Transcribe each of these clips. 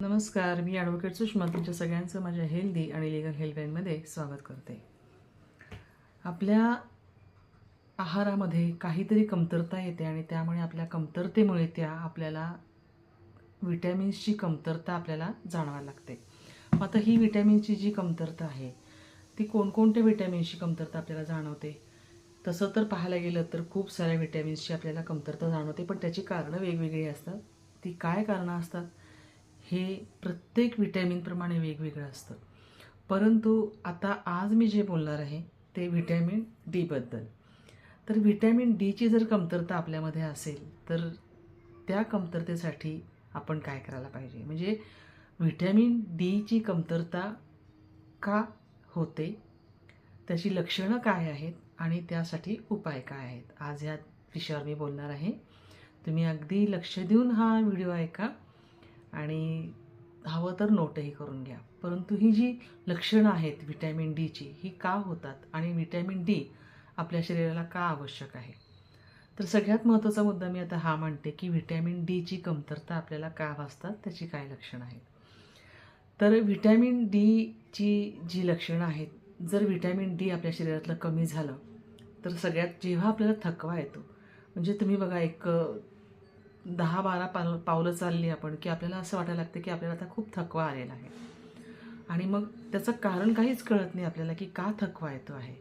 नमस्कार मी ॲडव्होकेट सुषमा तुमच्या सगळ्यांचं माझ्या हेल्दी आणि लिगल हेल्पलाईनमध्ये स्वागत करते. आपल्या आहारामध्ये काहीतरी कमतरता येते आणि त्यामुळे आपल्या कमतरतेमुळे त्या आपल्याला विटॅमिन्सची कमतरता आपल्याला जाणवायला लागते. मग आता ही विटॅमिनची जी कमतरता आहे ती कोणकोणत्या विटॅमिन्सची कमतरता आपल्याला जाणवते? तसं तर पाहायला गेलं तर खूप साऱ्या विटॅमिन्सची आपल्याला कमतरता जाणवते पण त्याची कारणं वेगवेगळी असतात. ती काय कारणं असतात? हे प्रत्येक विटॅमिनप्रमाणे वेगवेगळं असतं. परंतु आता आज मी जे बोलणार आहे ते व्हिटॅमिन डीबद्दल तर व्हिटॅमिन डीची जर कमतरता आपल्यामध्ये असेल तर त्या कमतरतेसाठी आपण काय करायला पाहिजे? म्हणजे व्हिटॅमिन डीची कमतरता का होते? त्याची लक्षणं काय आहेत? आणि त्यासाठी उपाय काय आहेत? आज ह्या विषयावर मी बोलणार आहे. तुम्ही अगदी लक्ष देऊन हा व्हिडिओ ऐका. आणि हवं तर नोटही करून घ्या. परंतु ही जी लक्षणं आहेत व्हिटॅमिन डीची ही का होतात आणि व्हिटॅमिन डी आपल्या शरीराला का आवश्यक आहे? तर सगळ्यात महत्त्वाचा मुद्दा मी आता हा म्हणते की व्हिटॅमिन डीची कमतरता आपल्याला का भासतात त्याची काय लक्षणं आहेत? तर व्हिटॅमिन डीची जी लक्षणं आहेत जर व्हिटॅमिन डी आपल्या शरीरातलं कमी झालं तर सगळ्यात जेव्हा आपल्याला थकवा येतो म्हणजे तुम्ही बघा एक दहा बारा पाल पावलं चालली आपण की आपल्याला असं वाटायला लागतं की आपल्याला आता खूप थकवा आलेला आहे. आणि मग त्याचं कारण काहीच कळत नाही आपल्याला की का थकवा येतो आहे.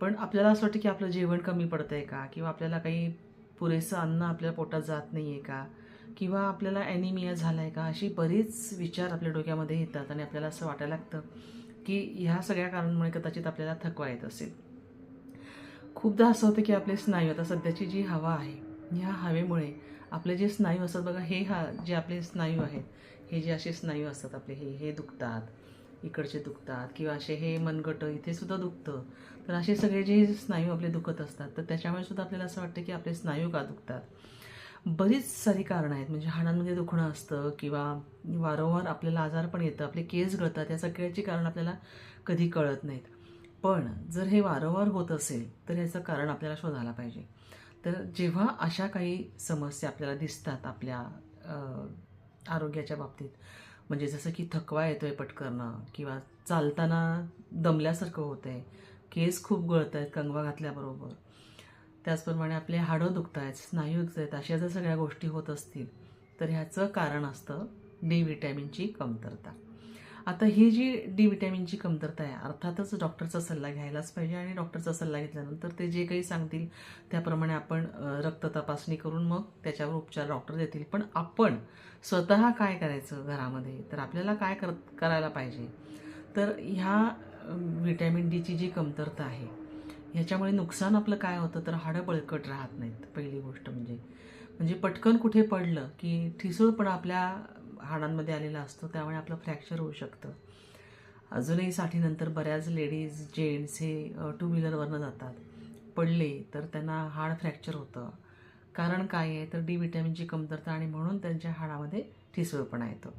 पण आपल्याला असं वाटतं की आपलं जेवण कमी पडतं आहे का? किंवा आपल्याला काही पुरेसं अन्न आपल्या पोटात जात नाही आहे का? किंवा आपल्याला ॲनिमिया झाला आहे का? अशी बरीच विचार आपल्या डोक्यामध्ये येतात आणि आपल्याला असं वाटायला लागतं की ह्या सगळ्या कारणांमुळे कदाचित आपल्याला थकवा येत असेल. खूपदा असं होतं की आपले स्नायू आता सध्याची जी हवा आहे ह्या हवेमुळे आपले जे स्नायू असतात बघा हे हा जे आपले स्नायू आहेत हे जे असे स्नायू असतात आपले हे हे दुखतात इकडचे दुखतात किंवा असे हे मनगट इथे सुद्धा दुखतं. तर असे सगळे जे स्नायू आपले दुखत असतात तर त्याच्यामुळे सुद्धा आपल्याला असं वाटतं की आपले स्नायू का दुखतात? बरीच सारी कारणं आहेत. म्हणजे हाडांमध्ये दुखणं असतं किंवा वारंवार आपल्याला आजार पण येतं आपले केस गळतात या सगळ्याची कारण आपल्याला कधी कळत नाहीत. पण जर हे वारंवार होत असेल तर याचं कारण आपल्याला शोधायला पाहिजे. तर जेव्हा अशा काही समस्या आपल्याला दिसतात आपल्या आरोग्याच्या बाबतीत म्हणजे जसं की थकवा येतो आहे पटकरणं किंवा चालताना दमल्यासारखं होतं आहे केस खूप गळत आहेत कंगवा घातल्याबरोबर त्याचप्रमाणे आपले हाडं दुखत आहेत स्नायू दुखत आहेत अशा जर सगळ्या गोष्टी होत असतील तर ह्याचं कारण असतं डी व्हिटॅमिनची कमतरता. आता ही जी डी विटॅमिनची कमतरता आहे अर्थातच डॉक्टरचा सल्ला घ्यायलाच पाहिजे आणि डॉक्टरचा सल्ला घेतल्यानंतर ते जे काही सांगतील त्याप्रमाणे आपण रक्त तपासणी करून मग त्याच्यावर उपचार डॉक्टर देतील. पण आपण स्वतः काय करायचं घरामध्ये? तर आपल्याला काय कर करायला पाहिजे? तर ह्या विटॅमिन डीची जी कमतरता आहे ह्याच्यामुळे नुकसान आपलं काय होतं? तर हाडं बळकट राहत नाहीत पहिली गोष्ट म्हणजे. म्हणजे पटकन कुठे पडलं की ठिसूळपणा आपल्या हाडांमध्ये आलेला असतो त्यामुळे आपलं फ्रॅक्चर होऊ शकतं. अजूनही साठीनंतर बऱ्याच लेडीज जेंट्स हे टू व्हीलरवरनं जातात. पडले तर त्यांना हाड फ्रॅक्चर होतं. कारण काय आहे? तर डी विटॅमिनची कमतरता आणि म्हणून त्यांच्या हाडामध्ये ठिसूळपणा येतो.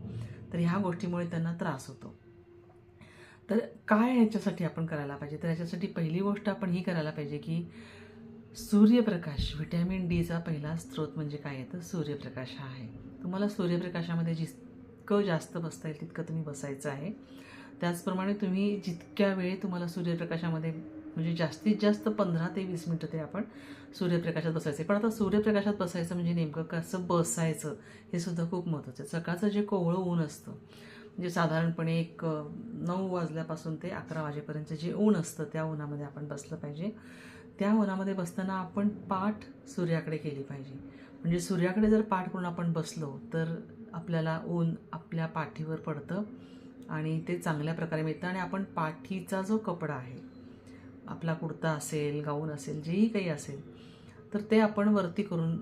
तर ह्या गोष्टीमुळे त्यांना त्रास होतो. तर काय ह्याच्यासाठी आपण करायला पाहिजे? तर ह्याच्यासाठी पहिली गोष्ट आपण ही करायला पाहिजे की सूर्यप्रकाश व्हिटॅमिन डीचा पहिला स्रोत म्हणजे काय आहे? तर सूर्यप्रकाश हा आहे. तुम्हाला सूर्यप्रकाशामध्ये जितकं जास्त बसता येईल तितकं तुम्ही बसायचं आहे. त्याचप्रमाणे तुम्ही जितक्या वेळ तुम्हाला सूर्यप्रकाशामध्ये म्हणजे जास्तीत जास्त पंधरा ते वीस मिनटं तरी आपण सूर्यप्रकाशात बसायचं पण आता सूर्यप्रकाशात बसायचं म्हणजे नेमकं कसं बसायचं हे सुद्धा खूप महत्त्वाचं आहे. सकाळचं जे कोवळं ऊन असतं म्हणजे साधारणपणे एक नऊ वाजल्यापासून ते अकरा वाजेपर्यंत जे ऊन असतं त्या उन्हामध्ये आपण बसलं पाहिजे. त्या उन्हामध्ये बसताना आपण पाठ सूर्याकडे केली पाहिजे. म्हणजे सूर्याकडे जर पाठ करून आपण बसलो तर आपल्याला ऊन आपल्या पाठीवर पडतं आणि ते चांगल्या प्रकारे मिळतं आणि आपण पाठीचा जो कपडा आहे आपला कुर्ता असेल गाऊन असेल जेही काही असेल तर ते आपण वरती करून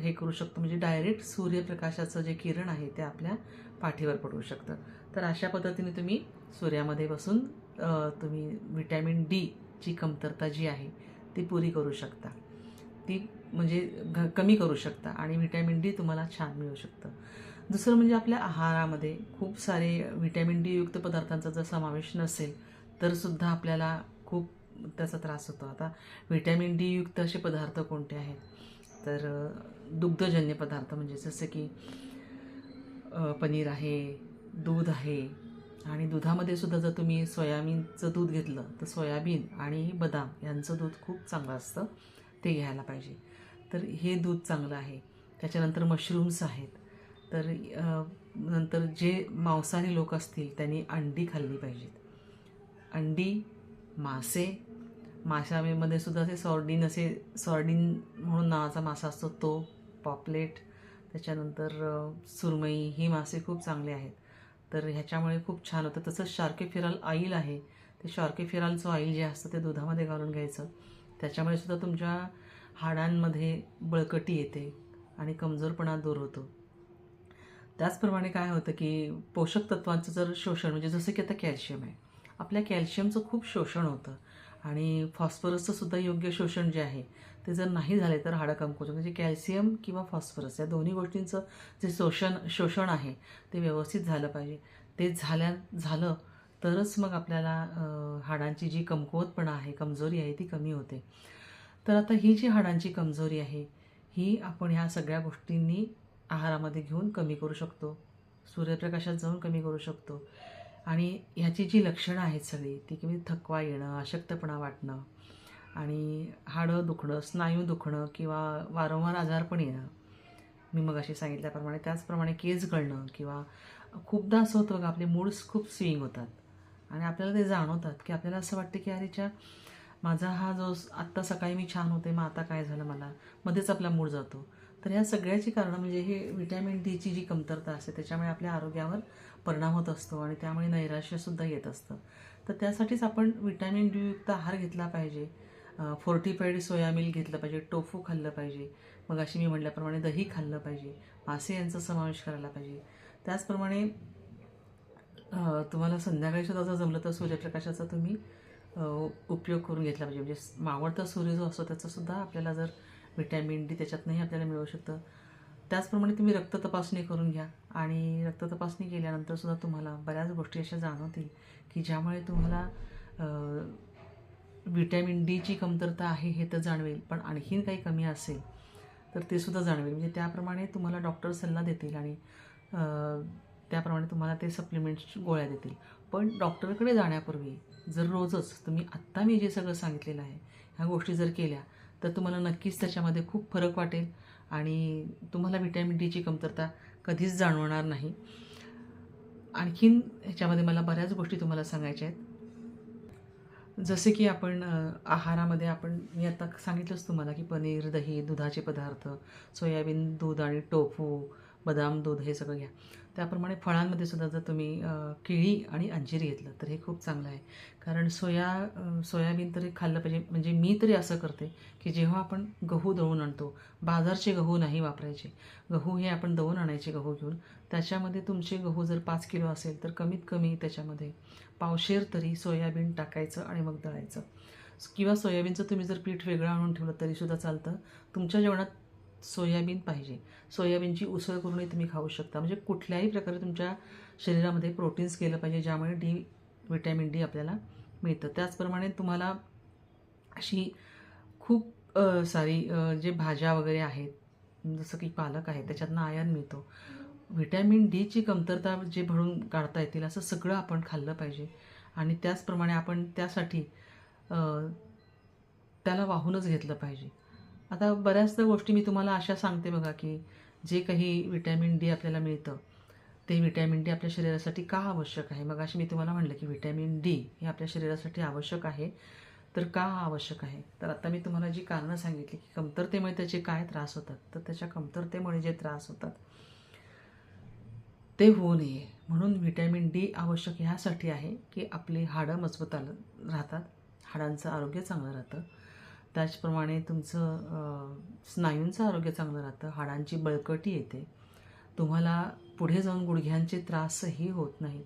हे करू शकतो. म्हणजे डायरेक्ट सूर्यप्रकाशाचं जे किरण आहे ते आपल्या पाठीवर पडू शकतं. तर अशा पद्धतीने तुम्ही सूर्यामध्ये बसून तुम्ही विटॅमिन डीची कमतरता जी आहे ती पुरी करू शकता. ती म्हणजे घ कमी करू शकता आणि व्हिटॅमिन डी तुम्हाला छान मिळू शकतं. दुसरं म्हणजे आपल्या आहारामध्ये खूप सारे व्हिटॅमिन डी युक्त पदार्थांचा जर समावेश नसेल तरसुद्धा आपल्याला खूप त्याचा त्रास होतो. आता व्हिटॅमिन डी युक्त असे पदार्थ कोणते आहेत? तर दुग्धजन्य पदार्थ म्हणजे जसं की पनीर आहे दूध आहे आणि दुधामध्ये सुद्धा जर तुम्ही सोयाबीनचं दूध घेतलं तर सोयाबीन आणि बदाम यांचं दूध खूप चांगलं असतं. ते घ्यायला पाहिजे. तर हे दूध चांगलं आहे. त्याच्यानंतर मशरूम्स आहेत. तर नंतर जे मांसाहारी लोक असतील त्यांनी अंडी खाल्ली पाहिजेत. अंडी मासे माशामध्ये सुद्धा असे सॉर्डिन असे सॉर्डिन म्हणून नावाचा मासा असतो तो पॉपलेट त्याच्यानंतर सुरमई ही मासे खूप चांगले आहेत. तर ह्याच्यामुळे खूप छान होतं. तसंच शार्के फिराल ऑइल आहे. ते शार्के फिरालचं ऑइल जे असतं ते दुधामध्ये घालून घ्यायचं. त्याच्यामुळे सुद्धा तुमच्या हाडांमध्ये बळकटी येते आणि कमजोरपणा दूर होतो. त्याचप्रमाणे काय होतं की पोषक तत्वांचं जर शोषण म्हणजे जसं की आता कॅल्शियम आहे आपल्या कॅल्शियमचं खूप शोषण होतं आणि फॉस्फरसचं सुद्धा योग्य शोषण जे आहे ते जर नाही झाले तर हाडं कमकुवत म्हणजे कॅल्शियम किंवा फॉस्फरस या दोन्ही गोष्टींचं जे शोषण शोषण आहे ते व्यवस्थित झालं पाहिजे. ते झाल्या झालं तरच मग आपल्याला हाडांची जी कमकुवतपणा आहे कमजोरी आहे ती कमी होते. तर आता ही जी हाडांची कमजोरी आहे ही आपण ह्या सगळ्या गोष्टींनी आहारामध्ये घेऊन कमी करू शकतो. सूर्यप्रकाशात जाऊन कमी करू शकतो. आणि ह्याची जी लक्षणं आहेत सगळी ती की थकवा येणं अशक्तपणा वाटणं आणि हाडं दुखणं स्नायू दुखणं किंवा वारंवार आजारपण येणं. मी मग अशी सांगितल्याप्रमाणे त्याचप्रमाणे केस गळणं किंवा खूपदा असं होतं बघा आपले मूड्स खूप स्विंग होतात. आणि आपल्याला ते जाणवतात की आपल्याला असं वाटतं की अरेच्या माझा हा जो आत्ता सकाळी मी छान होते मग आता काय झालं मला? मध्येच आपला मूड जातो. तर ह्या सगळ्याची कारणं म्हणजे हे व्हिटॅमिन डीची जी कमतरता असते त्याच्यामुळे आपल्या आरोग्यावर परिणाम होत असतो आणि त्यामुळे नैराश्यसुद्धा येत असतं. तर त्यासाठीच आपण व्हिटॅमिन डीयुक्त आहार घेतला पाहिजे. फोर्टिफाईड सोया मिल्क घेतलं पाहिजे टोफू खाल्लं पाहिजे. मग अशी मी म्हटल्याप्रमाणे दही खाल्लं पाहिजे. मासे यांचा समावेश करायला पाहिजे. त्याचप्रमाणे तुम्हाला संध्याकाळी सुद्धा जर जमलं तर सूर्यप्रकाशाचा तुम्ही उपयोग करून घेतला पाहिजे. म्हणजे मावळता सूर्य जो असतो त्याचासुद्धा आपल्याला जर विटॅमिन डी त्याच्यातनंही आपल्याला मिळू शकतं. त्याचप्रमाणे तुम्ही रक्त तपासणी करून घ्या. आणि रक्त तपासणी केल्यानंतर सुद्धा तुम्हाला बऱ्याच गोष्टी अशा जाणवतील की ज्यामुळे तुम्हाला व्हिटॅमिन विटॅमिन डीची कमतरता आहे हे तर जाणवेल. पण आणखीन काही कमी असेल तर ते सुद्धा जाणवेल. म्हणजे त्याप्रमाणे तुम्हाला डॉक्टर सल्ला देतील आणि त्याप्रमाणे तुम्हाला ते सप्लिमेंट्स गोळ्या देतील. पण डॉक्टरकडे जाण्यापूर्वी जर रोजच तुम्ही आत्ता मी जे सगळं सांगितलेलं आहे ह्या गोष्टी जर केल्या तर तुम्हाला नक्कीच त्याच्यामध्ये खूप फरक वाटेल आणि तुम्हाला व्हिटॅमिन डीची कमतरता कधीच जाणवणार नाही. आणखीन ह्याच्यामध्ये मला बऱ्याच गोष्टी तुम्हाला सांगायच्या आहेत. जसे की आपण आहारामध्ये आपण मी आता सांगितलंच तुम्हाला की पनीर दही दुधाचे पदार्थ सोयाबीन दूध आणि टोफू बदाम दूध हे सगळं घ्या. त्याप्रमाणे फळांमध्ये सुद्धा जर तुम्ही केळी आणि अंजीर घेतलं तर हे खूप चांगलं आहे. कारण सोया सोयाबीन तरी खाल्लं पाहिजे. म्हणजे मी तरी असं करते की जेव्हा आपण गहू दळून आणतो बाजारचे गहू नाही वापरायचे. गहू हे आपण दळून आणायचे गहू घेऊन. त्याच्यामध्ये तुमचे गहू जर पाच किलो असेल तर कमीत कमी त्याच्यामध्ये पावशेर तरी सोयाबीन टाकायचं आणि मग दळायचं. किंवा सोयाबीनचं तुम्ही जर पीठ वेगळं आणून ठेवलं तरीसुद्धा चालतं. तुमच्या जेवणात सोयाबीन पाहिजे. सोयाबीनची उसळ करूनही तुम्ही खाऊ शकता. म्हणजे कुठल्याही प्रकारे तुमच्या शरीरामध्ये प्रोटीन्स केलं पाहिजे ज्यामुळे डी विटॅमिन डी आपल्याला मिळतं. त्याचप्रमाणे तुम्हाला अशी खूप सारी जे भाज्या वगैरे आहेत जसं की पालक आहे त्याच्यातनं आयर्न मिळतो. व्हिटॅमिन डीची कमतरता जे भरून काढता येतील असं सगळं आपण खाल्लं पाहिजे. आणि त्याचप्रमाणे आपण त्यासाठी त्याला वाहूनच घेतलं पाहिजे. आता बऱ्याचदा गोष्टी मी तुम्हाला अशा सांगते बघा की जे काही विटॅमिन डी आपल्याला मिळतं ते विटॅमिन डी आपल्या शरीरासाठी का आवश्यक आहे? मग अशी मी तुम्हाला म्हटलं की व्हिटॅमिन डी हे आपल्या शरीरासाठी आवश्यक आहे तर का आवश्यक आहे? तर आता मी तुम्हाला जी कारणं सांगितली की कमतरतेमुळे त्याचे काय त्रास होतात तर त्याच्या कमतरतेमुळे जे त्रास होतात ते होऊ नये. म्हणून व्हिटॅमिन डी आवश्यक ह्यासाठी आहे की आपली हाडं मजबूत आलं राहतात हाडांचं आरोग्य चांगलं राहतं. त्याचप्रमाणे तुमचं स्नायूंचं आरोग्य चांगलं राहतं हाडांची बळकटी येते. तुम्हाला पुढे जाऊन गुडघ्यांचे त्रासही होत नाहीत.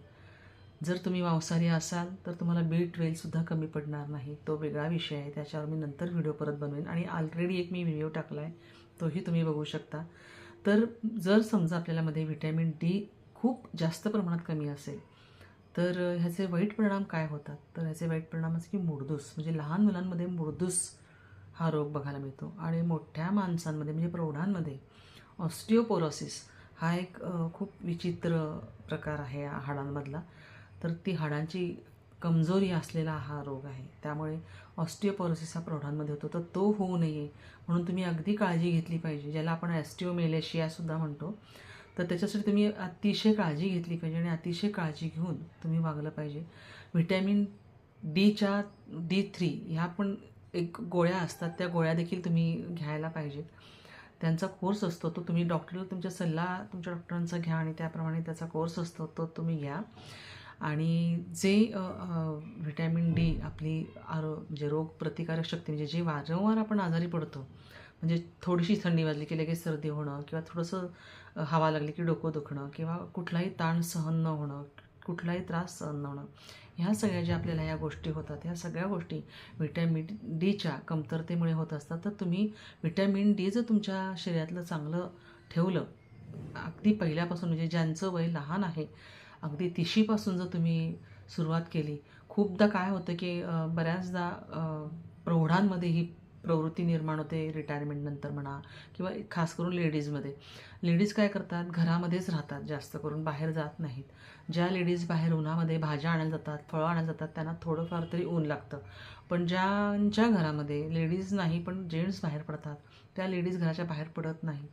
जर तुम्ही मांसाहारी असाल तर तुम्हाला बी ट्वेल्वसुद्धा कमी पडणार नाही. तो वेगळा विषय आहे. त्याच्यावर मी नंतर व्हिडिओ परत बनवेन. आणि ऑलरेडी एक मी व्हिडिओ टाकला आहे तोही तुम्ही बघू शकता. तर जर समजा आपल्यालामध्ये व्हिटॅमिन डी खूप जास्त प्रमाणात कमी असेल तर ह्याचे वाईट परिणाम काय होतात? तर ह्याचे वाईट परिणाम असे की मुडदूस म्हणजे लहान मुलांमध्ये मुडदूस हा रोग बघायला मिळतो. आणि मोठ्या माणसांमध्ये म्हणजे प्रौढांमध्ये ऑस्टिओपोरोसिस हा एक खूप विचित्र प्रकार आहे या हाडांमधला. तर ती हाडांची कमजोरी असलेला हा रोग आहे. त्यामुळे ऑस्टिओपोरोसिस हा प्रौढांमध्ये होतो. तर तो होऊ नये म्हणून तुम्ही अगदी काळजी घेतली पाहिजे. ज्याला आपण ॲस्टिओमेलेशियासुद्धा म्हणतो. तर त्याच्यासाठी तुम्ही अतिशय काळजी घेतली पाहिजे आणि अतिशय काळजी घेऊन तुम्ही वागलं पाहिजे. व्हिटॅमिन डीच्या डी थ्री ह्या पण एक गोळ्या असतात त्या गोळ्या देखील तुम्ही घ्यायला पाहिजेत. त्यांचा कोर्स असतो तो तुम्ही डॉक्टरला तुमचा सल्ला तुमच्या डॉक्टरांचा घ्या आणि त्याप्रमाणे त्याचा कोर्स असतो तो तुम्ही घ्या. आणि जे व्हिटॅमिन डी आपली आरो म्हणजे रोग प्रतिकारक शक्ती म्हणजे जे वारंवार आपण आजारी पडतो म्हणजे थोडीशी थंडी वाजली की लगेच सर्दी होणं किंवा थोडंसं हवा लागली की डोकं दुखणं किंवा कुठलाही ताण सहन न होणं कुठलाही त्रास सहन न होणं ह्या सगळ्या ज्या आपल्याला ह्या गोष्टी होतात ह्या सगळ्या गोष्टी व्हिटॅमिन डीच्या कमतरतेमुळे होत असतात तर तुम्ही व्हिटॅमिन डी जर तुमच्या शरीरातलं चांगलं ठेवलं अगदी पहिल्यापासून म्हणजे ज्यांचं वय लहान आहे अगदी तिशीपासून जर तुम्ही सुरुवात केली खूपदा काय होतं की बऱ्याचदा प्रौढांमध्ये ही प्रवृत्ती निर्माण होते रिटायरमेंटनंतर म्हणा किंवा खास करून लेडीजमध्ये लेडीज काय करतात? घरामध्येच राहतात जास्त करून बाहेर जात नाहीत. ज्या लेडीज बाहेर उन्हामध्ये भाज्या आणायला जातात फळं आणायला जातात त्यांना थोडंफार तरी ऊन लागतं. पण ज्यांच्या घरामध्ये लेडीज नाही पण जेंट्स बाहेर पडतात त्या लेडीज घराच्या बाहेर पडत नाहीत.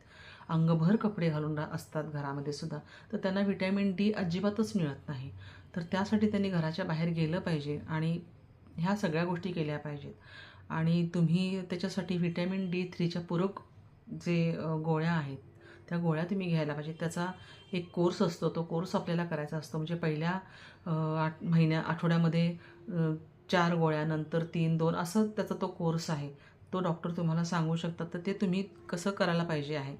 अंगभर कपडे घालून रा- असतात घरामध्ये सुद्धा. तर त्यांना व्हिटॅमिन डी अजिबातच मिळत नाही. तर त्यासाठी त्यांनी घराच्या बाहेर गेलं पाहिजे आणि ह्या सगळ्या गोष्टी केल्या पाहिजेत. आणि तुम्ही त्याच्यासाठी व्हिटॅमिन डी थ्रीच्या पूरक जे गोळ्या आहेत त्या गोळ्या तुम्ही घ्यायला पाहिजे. त्याचा एक कोर्स असतो तो कोर्स आपल्याला करायचा असतो. म्हणजे पहिल्या आठ महिन्या आठवड्यामध्ये चार गोळ्या नंतर तीन दोन असं त्याचा तो कोर्स आहे. तो डॉक्टर तुम्हाला सांगू शकतात. तर ते तुम्ही कसं करायला पाहिजे आहे?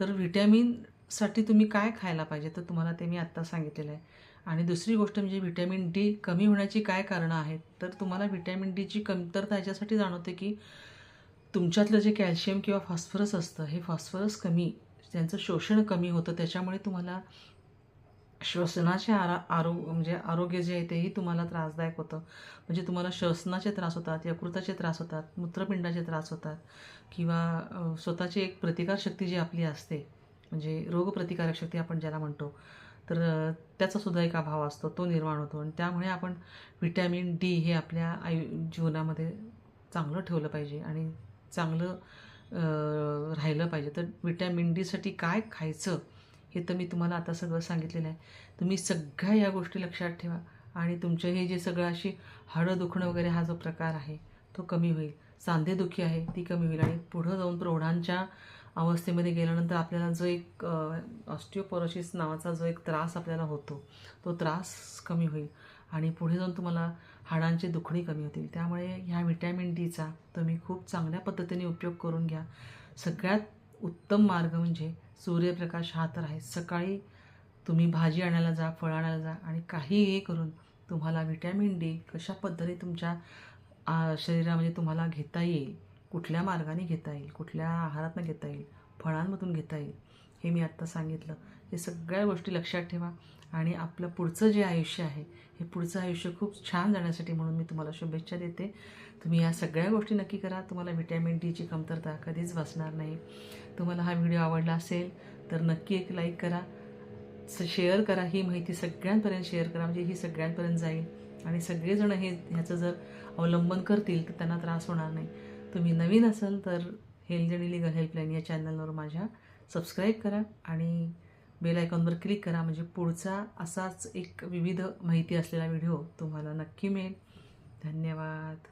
तर व्हिटॅमिनसाठी तुम्ही काय खायला पाहिजे? तर तुम्हाला ते मी आत्ता सांगितलेलं आहे. आणि दुसरी गोष्ट म्हणजे व्हिटॅमिन डी कमी होण्याची काय कारणं आहेत? तर तुम्हाला व्हिटॅमिन डीची कमतरता याच्यासाठी जाणवते की तुमच्यातलं जे कॅल्शियम किंवा फॉस्फरस असतं हे फॉस्फरस कमी त्यांचं शोषण कमी होतं त्याच्यामुळे तुम्हाला श्वसनाचे आरा आरो म्हणजे आरोग्य जे आहे तेही तुम्हाला त्रासदायक होतं. म्हणजे तुम्हाला श्वसनाचे त्रास होतात यकृताचे त्रास होतात मूत्रपिंडाचे त्रास होतात किंवा स्वतःची एक प्रतिकारशक्ती जी आपली असते म्हणजे रोगप्रतिकारक शक्ती आपण ज्याला म्हणतो तर त्याचासुद्धा एक अभाव असतो तो निर्माण होतो. आणि त्यामुळे आपण व्हिटॅमिन डी हे आपल्या आयु जीवनामध्ये चांगलं ठेवलं पाहिजे आणि चांगलं राहिलं पाहिजे. तर व्हिटॅमिन डीसाठी काय खायचं हे तर मी तुम्हाला आता सगळं सांगितलेलं आहे. तुम्ही सगळ्या या गोष्टी लक्षात ठेवा आणि तुमचं हे जे सगळं अशी हाडं दुखणं वगैरे हा जो प्रकार आहे तो कमी होईल. सांधेदुखी आहे ती कमी होईल आणि पुढं जाऊन प्रौढांच्या अवस्थेमध्ये गेल्यानंतर आपल्याला जो एक ऑस्टिओपोरोसिस नावाचा जो एक त्रास आपल्याला होतो तो त्रास कमी होईल. आणि पुढे जाऊन तुम्हाला हाडांची दुखणी कमी होतील. त्यामुळे ह्या व्हिटॅमिन डीचा तुम्ही खूप चांगल्या पद्धतीने उपयोग करून घ्या. सगळ्यात उत्तम मार्ग म्हणजे सूर्यप्रकाश हा तर आहे. सकाळी तुम्ही भाजी आणायला जा फळ आणायला जा आणि काही हे करून तुम्हाला व्हिटॅमिन डी कशा पद्धतीने तुमच्या शरीरामध्ये तुम्हाला घेता येईल कुठल्या मार्गाने घेता येईल कुठल्या आहारातनं घेता येईल फळांमधून घेता येईल हे मी आत्ता सांगितलं. हे सगळ्या गोष्टी लक्षात ठेवा आणि आपलं पुढचं जे आयुष्य आहे हे पुढचं आयुष्य खूप छान जाण्यासाठी म्हणून मी तुम्हाला शुभेच्छा देते. तुम्ही या सगळ्या गोष्टी नक्की करा. तुम्हाला व्हिटॅमिन डीची कमतरता कधीच बसणार नाही. तुम्हाला हा व्हिडिओ आवडला असेल तर नक्की एक लाईक करा स शेअर करा. ही माहिती सगळ्यांपर्यंत शेअर करा म्हणजे ही सगळ्यांपर्यंत जाईल. आणि सगळेजण हे ह्याचं जर अवलंबन करतील तर त्यांना त्रास होणार नाही. तुम्ही नवीन असाल तर हेल्थ आणि लिगल हेल्पलाईन या चॅनलवर माझ्या सबस्क्राईब करा आणि बेल आयकॉनवर क्लिक करा. म्हणजे पुढचा असाच एक विविध माहिती असलेला व्हिडिओ तुम्हाला नक्की मिळेल. धन्यवाद.